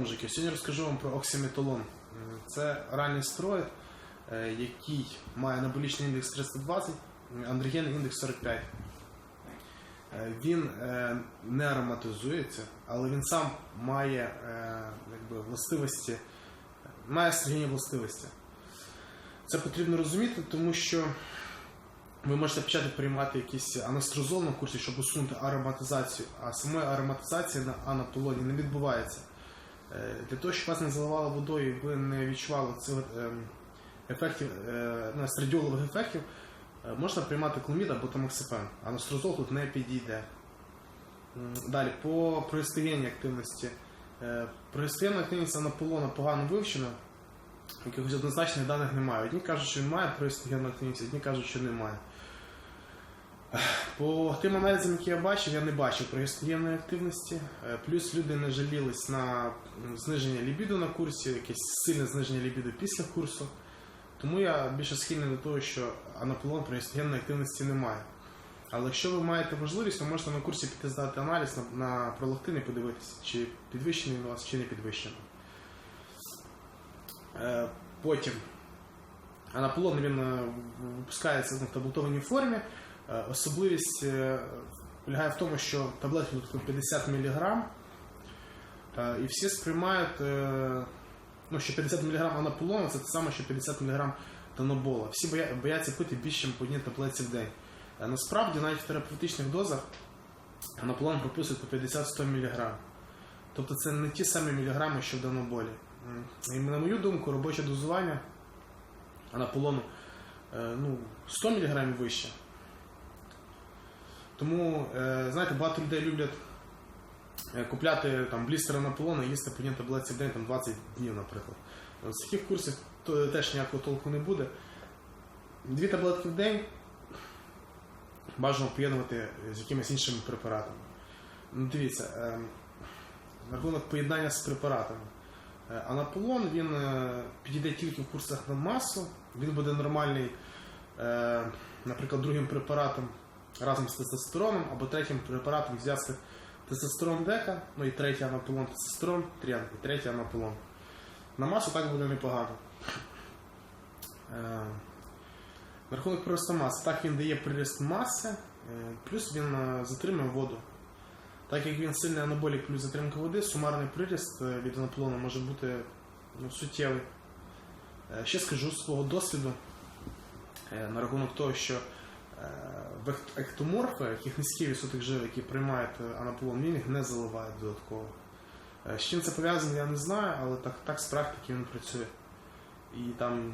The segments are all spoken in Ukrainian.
мужики, сьогодні розкажу вам про оксиметолон. Це ранній стероїд, е, який має анаболічний індекс 320, м, андрогенний індекс 45. Е, Він е, не ароматизується, але він сам має якби, властивості, має естрогенні властивості. Це потрібно розуміти, тому що ви можете почати приймати якийсь анастрозол на курсі, щоб усунути ароматизацію, а самої ароматизації на анаполоні не відбувається. Е, Для того, щоб вас не заливало водою ви не відчували цих ем, ефектів, е, ну, ефектів, е, можна приймати кломід або тамоксипен. Анастрозол тут не підійде. Далі, по прогестогенній активності. Прогестогенна активність анаполона погано вивчена, якихось однозначних даних немає. Одні кажуть, що він має прогестогенну активність, одні кажуть, що немає. По тим аналізам, які я бачив, я не бачив прогестогенної активності. Е, Плюс люди не жалілись на зниження лібіду на курсі, якесь сильне зниження лібіду після курсу. Тому я більше схильний до того, що анаполон прогестогенної активності немає. Але якщо ви маєте можливість, ви можете на курсі піти здати аналіз на, на пролактин і подивитися, чи підвищений у вас, чи не підвищений. Е, Потім анаполон він е, випускається в таблетованій формі. Е, Особливість е, полягає в тому, що таблетки тут 50 мг, і всі сприймають, е, ну, що 50 мг анаполону це те саме, що 50 мг тонобола. Всі бояться пити більше, ніж по одній таблетці в день. Насправді, навіть в терапевтичних дозах анаполон прописують по 50-100 мг. Тобто це не ті самі міліграми, що в даноболі. І на мою думку, робоче дозування анаполону ну, 100 мг вище. Тому, е, знаєте, багато людей люблять е, купляти там блістер анаполону і їсти по таблетці в день там, 20 днів, наприклад. З таких курсів то, теж ніякого толку не буде. Дві таблетки в день бажано поєднувати з якимись іншими препаратами. Ну, дивіться, е, на рахунок поєднання з препаратами. Е, Анаполон він е, підійде тільки в курсах на масу, він буде нормальний, е, наприклад, другим препаратом разом з тестостероном, або третім препаратом в зв'язках тестостерон дека, ну і третій анаполон тестостерон, тріан, і третій анаполон. На масу так буде непогано. Е, рахунок приросту маси, так він дає приріст маси, е, плюс він е, затримує воду. Так як він сильний анаболік плюс затримка води, сумарний приріст е, від анаполону може бути ну, суттєвий. Ще скажу з свого досвіду на рахунок того, що ектоморфи, яких низький відсоток жиру, які приймають е, анаполон, він їх не заливає додатково. Е, З чим це пов'язано, я не знаю, але так, так з практики він працює. І там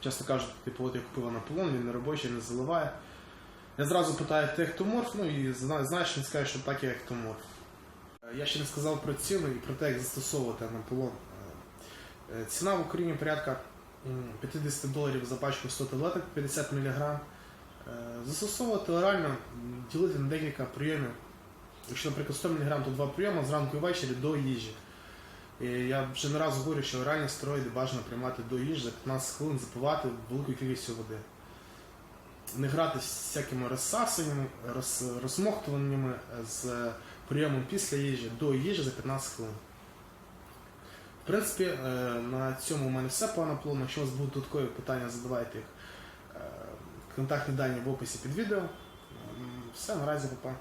часто кажуть, типу, от я купив анаполон, він не робочий, не заливає. Я зразу питаю, ти ектоморф, ну і знаєш, він скаже, що так я ектоморф. Е, Я ще не сказав про ціну і про те, як застосовувати анаполон. Е, е, Ціна в Україні порядка 50 доларів за пачку 100 таблеток 50 мг. Е, Застосовувати орально, ділити на декілька прийомів. Якщо, наприклад, 100 мг, то два прийоми зранку і ввечері до їжі. І я вже не раз говорю, що оральні стероїди бажано приймати до їжі за 15 хвилин, запивати великою кількістю води. Не грати з всякими розсасуваннями, роз, розмоктуваннями з прийомом після їжі до їжі за 15 хвилин. В принципі, е, на цьому у мене все пана анаплону. Якщо у вас будуть додаткові питання, задавайте їх. Е, Контактні дані в описі під відео. Все, наразі, папа.